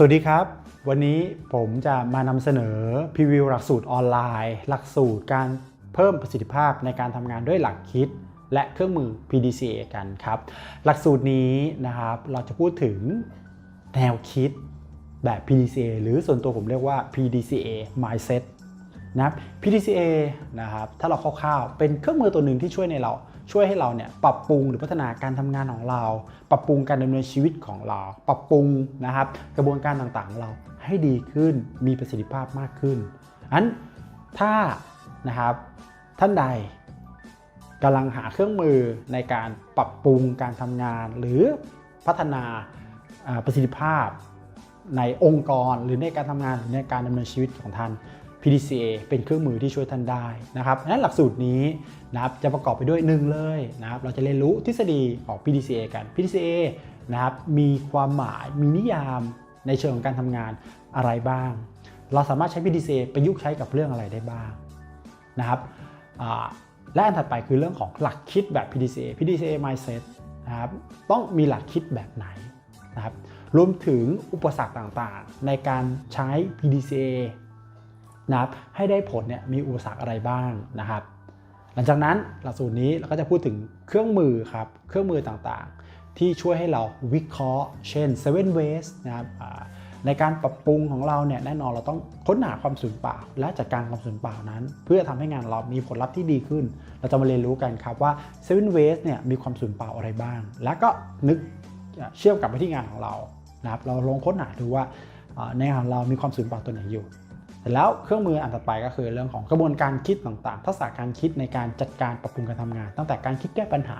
สวัสดีครับ วันนี้ผมจะมานำเสนอพรีวิวหลักสูตรออนไลน์ หลักสูตรการเพิ่มประสิทธิภาพในการทำงานด้วยหลักคิด และเครื่องมือ PDCA กันครับ หลักสูตรนี้นะครับเราจะพูดถึงแนวคิดแบบ PDCA หรือส่วนตัวผมเรียกว่า PDCA mindset นะครับ PDCA นะครับถ้าเราคร่าวๆเป็นเครื่องมือตัวหนึ่งที่ช่วยในเรา ช่วยให้เราเนี่ยปรับปรุงหรือพัฒนาการทำงานของเรา ปรับปรุงการดำเนินชีวิตของเรา ปรับปรุงนะครับกระบวนการต่างๆของเราให้ดีขึ้นมีประสิทธิภาพมากขึ้นอันถ้านะครับท่านใดกำลังหาเครื่องมือในการปรับปรุงการทำงาน หรือพัฒนาอ่าประสิทธิภาพในองค์กรหรือในการทำงานหรือในการดำเนินชีวิตของท่าน PDCA เป็นเครื่องมือที่ช่วยท่านได้นะครับนั้นหลักสูตรนี้นะครับจะประกอบไปด้วยหนึ่งเลยนะครับเราจะเรียนรู้ทฤษฎีของ PDCA กัน PDCA นะครับมีความหมายมีนิยามในเชิงของการทำงานอะไรบ้าง เราสามารถใช้ PDCA ประยุกต์ใช้กับเรื่องอะไรได้บ้างนะครับและอันถัดไปคือเรื่องของหลักคิดแบบ PDCA PDCA mindset นะครับต้องมีหลักคิดแบบไหนนะครับรวมถึงอุปสรรคต่างๆ ในการใช้ PDCA นะครับให้ได้ผลเนี่ยมีอุปสรรคอะไรบ้างนะครับ หลังจากนั้นหลักสูตรนี้เราก็จะพูดถึงเครื่องมือครับเครื่องมือต่างๆ ที่ช่วยให้เราวิเคราะห์ เช่น seven ways นะครับในการปรับปรุงของเราเนี่ยแน่นอนเราต้องค้นหาความสูญเปล่า และจัดการความสูญเปล่านั้น เพื่อทำให้งานเรามีผลลัพธ์ที่ดีขึ้น เราจะมาเรียนรู้กันครับว่า seven ways เนี่ยมีความสูญเปล่าอะไรบ้าง แล้วก็นึกเชื่อมกับไปที่งานของเรานะครับเราลองค้นหาดูว่าในงานเรามีความสูญเปล่าตัวไหนอยู่ ร็จแล้วเครื่องมืออันต่อไปก็คือเรื่องของกระบวนการคิดต่างๆ ทักษะการคิดในการจัดการปรับปรุงการทำงาน ตั้งแต่การคิดแก้ปัญหา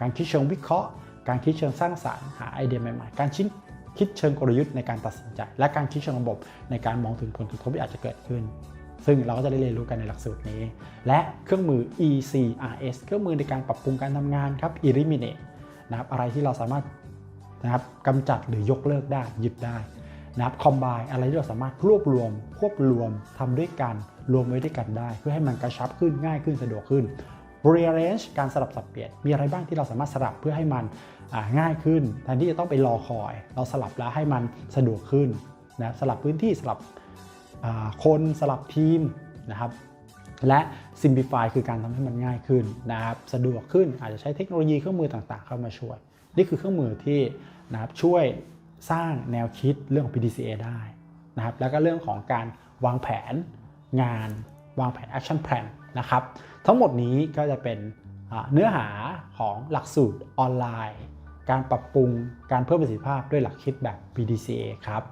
การคิดเชิงวิเคราะห์ การคิดเชิงสร้างสรรค์หาไอเดียใหม่ๆ การคิดคิดเชิงกลยุทธ์ในการตัดสินใจ และการคิดเชิงระบบในการมองถึงผลกระทบที่อาจจะเกิดขึ้น ซึ่งเราก็จะได้เรียนรู้กันในหลักสูตรนี้ และเครื่องมือ ECRS เครื่องมือในการปรับปรุงการทำงานครับ Eliminate นะครับอะไรที่เราสามารถนะครับกำจัดหรือยกเลิกได้หยุดได้ นะครับคอมไบอะไรที่เราสามารถรวบรวมควบรวมทำด้วยกันรวมไว้ด้วยกันได้ เพื่อให้มันกระชับขึ้นง่ายขึ้นสะดวกขึ้น rearrange การสลับสับเปลี่ยนมีอะไรบ้างที่เราสามารถสลับเพื่อให้มันง่ายขึ้นแทนที่จะต้องไปรอคอย เราสลับแล้วให้มันสะดวกขึ้นนะสลับพื้นที่สลับคนสลับทีมนะครับและ simplify คือการทำให้มันง่ายขึ้นนะครับสะดวกขึ้นอาจจะใช้เทคโนโลยีเครื่องมือต่างๆ เข้ามาช่วย นี่คือเครื่องมือที่นะครับช่วย สร้างแนวคิดเรื่องของ PDCA ได้นะครับแล้วก็เรื่องของการวางแผนงานวางแผน action plan นะครับทั้งหมดนี้ก็จะเป็นเนื้อหาของหลักสูตรออนไลน์ การปรับปรุงการเพิ่มประสิทธิภาพด้วยหลักคิดแบบ PDCA ครับ